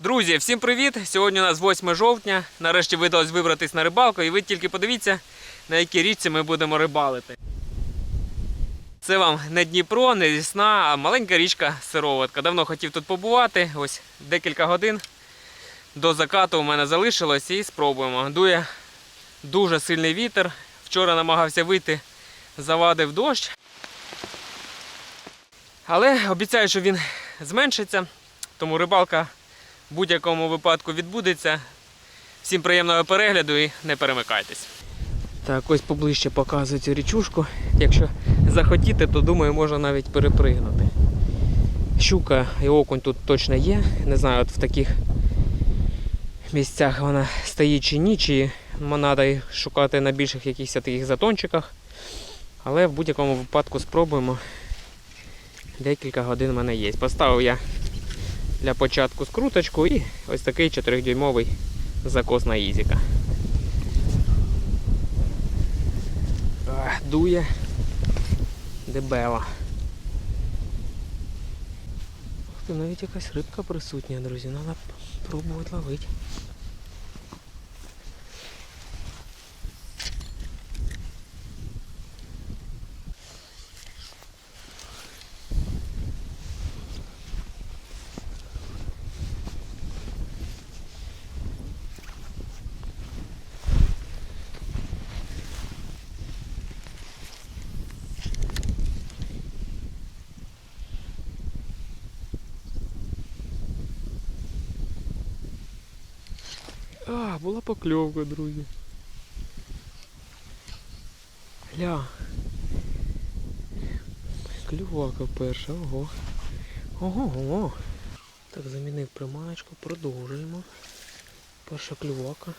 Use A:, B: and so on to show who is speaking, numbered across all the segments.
A: Друзі, всім привіт! Сьогодні у нас 8 жовтня. Нарешті видалось вибратись на рибалку, і ви тільки подивіться, на якій річці ми будемо рибалити. Це вам не Дніпро, не Дісна, а маленька річка Сироватка. Давно хотів тут побувати. Ось декілька годин до закату у мене залишилось і спробуємо. Дує дуже сильний вітер. Вчора намагався вийти, завадив дощ. Але обіцяю, що він зменшиться, тому рибалка в будь-якому випадку відбудеться. Всім приємного перегляду і не перемикайтесь. Так, ось поближче показую цю річушку. Якщо захотіти, то думаю, можна навіть перепригнути. Щука і окунь тут точно є. Не знаю, от в таких місцях вона стоїть чи ні, чи треба шукати на більших якихось таких затончиках. Але в будь-якому випадку спробуємо. Декілька годин в мене є. Поставив я для початку скруточку і ось такий 4-дюймовий закос на ізіка. Дує дебела. Ух ти, навіть якась рибка присутня, друзі, треба пробувати ловити. А, була покльовка, друзі. Гля. Клювака перша, ого. Ого, ого. Так, замінив приманочку, продовжуємо. Перша клювака.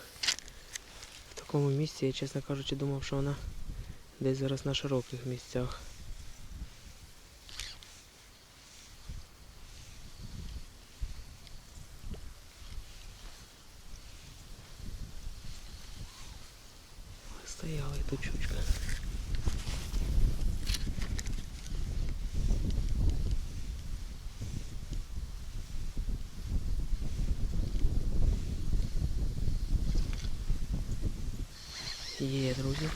A: В такому місці я, чесно кажучи, думав, що вона десь зараз на широких місцях. Стояла і точучка. Є, друзі,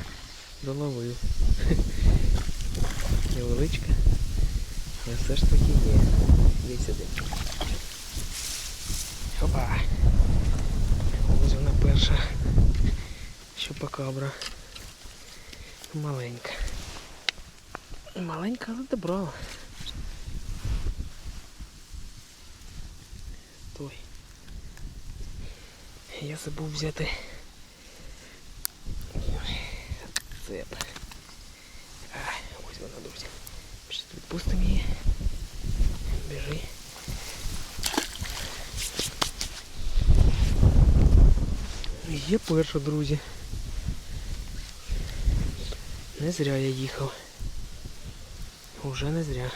A: доловив. Невеличка, але все ж таки є. Є сюди. Опа! Ось вона перша щупакабра. Маленька. Маленька, але добра. Той. Я забув взяти цеп. А, ось вона, друзі. Щось відпустимо її. Біжи. Є перша, друзі. Не зря я їхав. Уже не зря.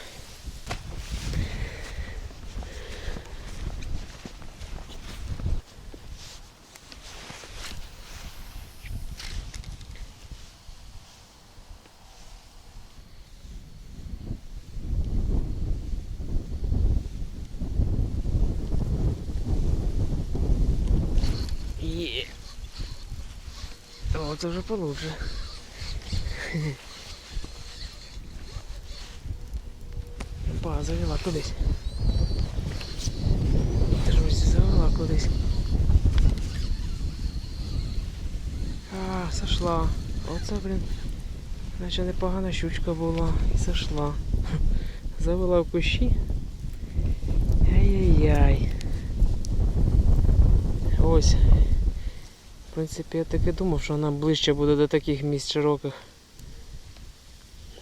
A: Є. О, це вже получше. Опа, завела кудись. Друзі, завела кудись. А, сошла. Оце, блін. Наче непогана щучка була і сошла. Завела в кущі. Ай-яй-яй. Ось. В принципі, я таки думав, що вона ближче буде до таких місць широких.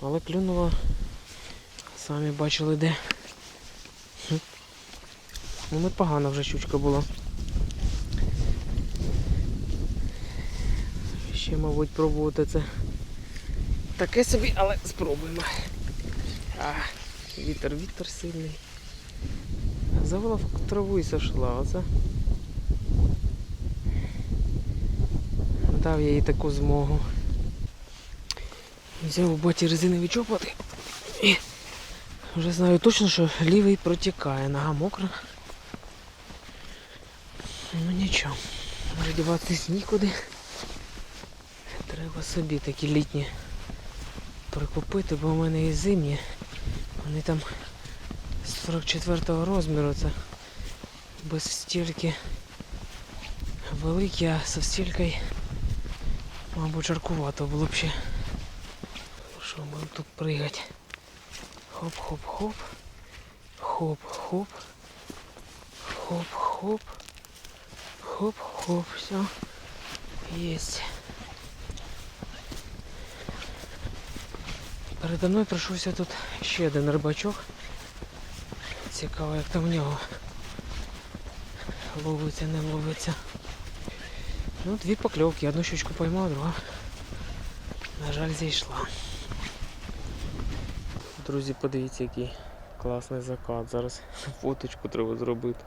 A: Але клюнула. Самі бачили де. Ну непогана вже щучка була. Ще, мабуть, пробувати це. Таке собі, але спробуємо. А, вітер, вітер сильний. Завела в траву і сошла, оце. Дав я їй таку змогу. Взяв у баті резинові чоботи і вже знаю точно, що лівий протікає, нога мокра. Ну нічого, передіватись нікуди. Треба собі такі літні прикупити, бо в мене і зимні. Вони там 44-го розміру, це без стільки великі, а со стількою, мабуть, жаркувато було б ще. Що будемо тут пригати? Хоп-хоп-хоп. Хоп-хоп. Хоп-хоп. Хоп-хоп. Все. Есть. Передо мною пройшовся тут ще один рибачок. Цікаво, як там в нього ловиться, не ловиться. Ну, дві покльовки, одну щучку поймав, друга. На жаль, зійшла. Друзі, подивіться, який класний закат. Зараз фоточку треба зробити.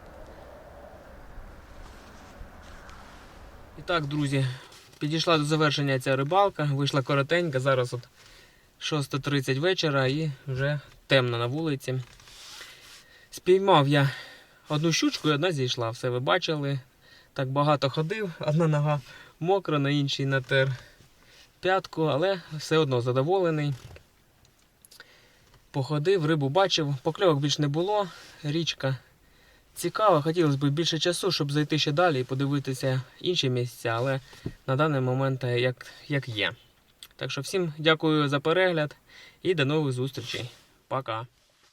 A: І так, друзі, підійшла до завершення ця рибалка, вийшла коротенька, зараз от 6.30 вечора і вже темно на вулиці. Спіймав я одну щучку і одна зійшла. Все ви бачили. Так багато ходив, одна нога мокра, на іншій натер п'ятку, але все одно задоволений. Походив, рибу бачив, покльовок більш не було. Річка цікава, хотілося б більше часу, щоб зайти ще далі і подивитися інші місця, але на даний момент е, як, як є. Так що всім дякую за перегляд і до нових зустрічей. Пока.